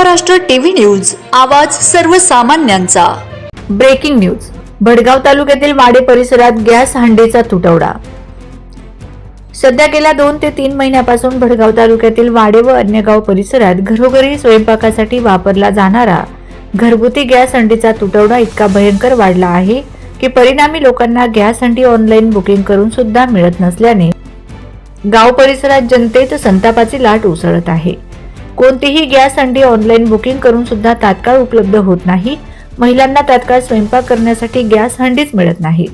Maharashtra TV news आवाज सर्वसामान्यांचा. Breaking news Bhadgaon तालुक्यातील वाडे परिसरात गॅस हंडीचा तुटवडा. सध्या गेल्या दोन ते तीन महिन्यापासून भडगाव तालुक्यातील वाडे व अन्य गाव परिसरात घरोघरी स्वयंपाकासाठी वापरला जाणारा घरगुती गॅस हंडीचा तुटवडा इतका भयंकर वाढला आहे की परिणामी लोकांना गॅस हंडी ऑनलाईन बुकिंग करून सुद्धा मिळत नसल्याने गाव परिसरात जनतेत संतापाची लाट उसळत आहे. कोणतीही गॅस हंडी ऑनलाईन बुकिंग करून सुद्धा तात्काळ उपलब्ध होत नाही. महिलांना तात्काळ स्वयंपाक करण्यासाठी गॅस हंडीच मिळत नाही.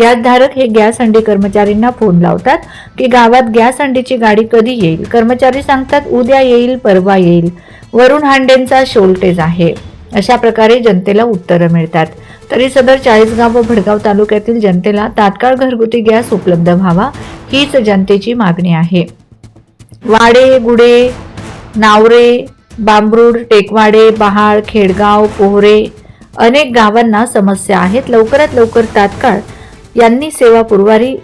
गॅस धारक हे गॅस हंडी कर्मचारींना फोन लावतात की गावात गॅस हंडीची गाडी कधी येईल? कर्मचारी सांगतात उद्या येईल परवा येईल. वरून हांडेंचा शोल्टेज आहे. अशा प्रकारे जनतेला उत्तरं मिळतात. तरी सदर चाळीसगाव व भडगाव तालुक्यातील जनतेला तात्काळ घरगुती गॅस उपलब्ध व्हावा हीच जनतेची मागणी आहे. वाडे गुडे नावरे बांबरूड टेकवाडे बहाळ खेडगाव पोहरे अनेक गावांना समस्या आहेत. लवकरात लवकर तात्काळ यांनी सेवा पुरवारी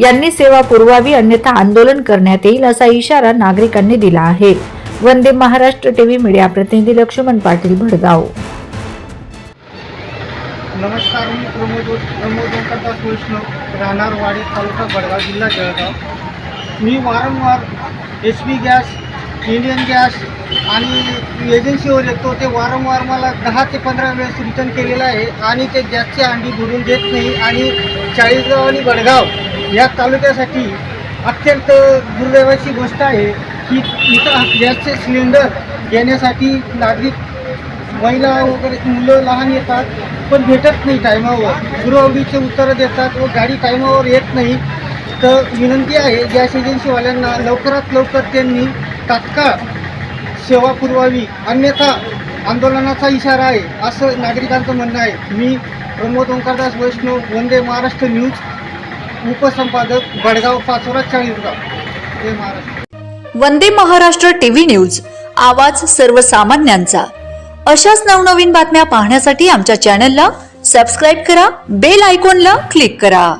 यांनी सेवा पुरवावी अन्यथा आंदोलन करण्यात येईल असा इशारा नागरिकांनी दिला आहे. वंदे महाराष्ट्र टीव्ही मीडिया प्रतिनिधी लक्ष्मण पाटील भडगाव. नमस्कार मी प्रमोद प्रमोद वैष्णव राहणार वाडी तालुका बडगाव जिल्हा जळगाव. मी वारंवार H P gas Indian gas आणि एजन्सीवर येतो. ते वारंवार मला दहा ते पंधरा वेळेस रिटर्न केलेलं आहे. आणि ते गॅसची अंडी भरून देत नाही. आणि चाळीसगाव आणि बडगाव या तालुक्यासाठी अत्यंत दुर्दैवाची गोष्ट आहे की इथं गॅसचे सिलेंडर घेण्यासाठी नागरिक महिला वगैरे मुलं लहान येतात पण भेटत नाही टायमावर. गुरुवावडीचे उत्तरं देतात व गाडी टायमावर येत नाही. तर विनंती आहे गॅस एजन्सीवाल्यांना लवकरात लवकर त्यांनी तात्काळ सेवा पुरवावी. अन्यथा आंदोलनाचा इशारा आहे असं नागरिकांचं म्हणणं आहे. मी प्रमोद ओंकारदास वैष्णव वंदे महाराष्ट्र न्यूज उपसंपादक बडगाव पाचोरा चाळीसगाव. जय महाराष्ट्र. वंदे महाराष्ट्र टीव्ही न्यूज आवाज सर्वसामान्यांचा. अशाच नवनवीन बातम्या पाहण्यासाठी आमच्या चॅनलला सबस्क्राईब करा बेल आयकॉनला क्लिक करा.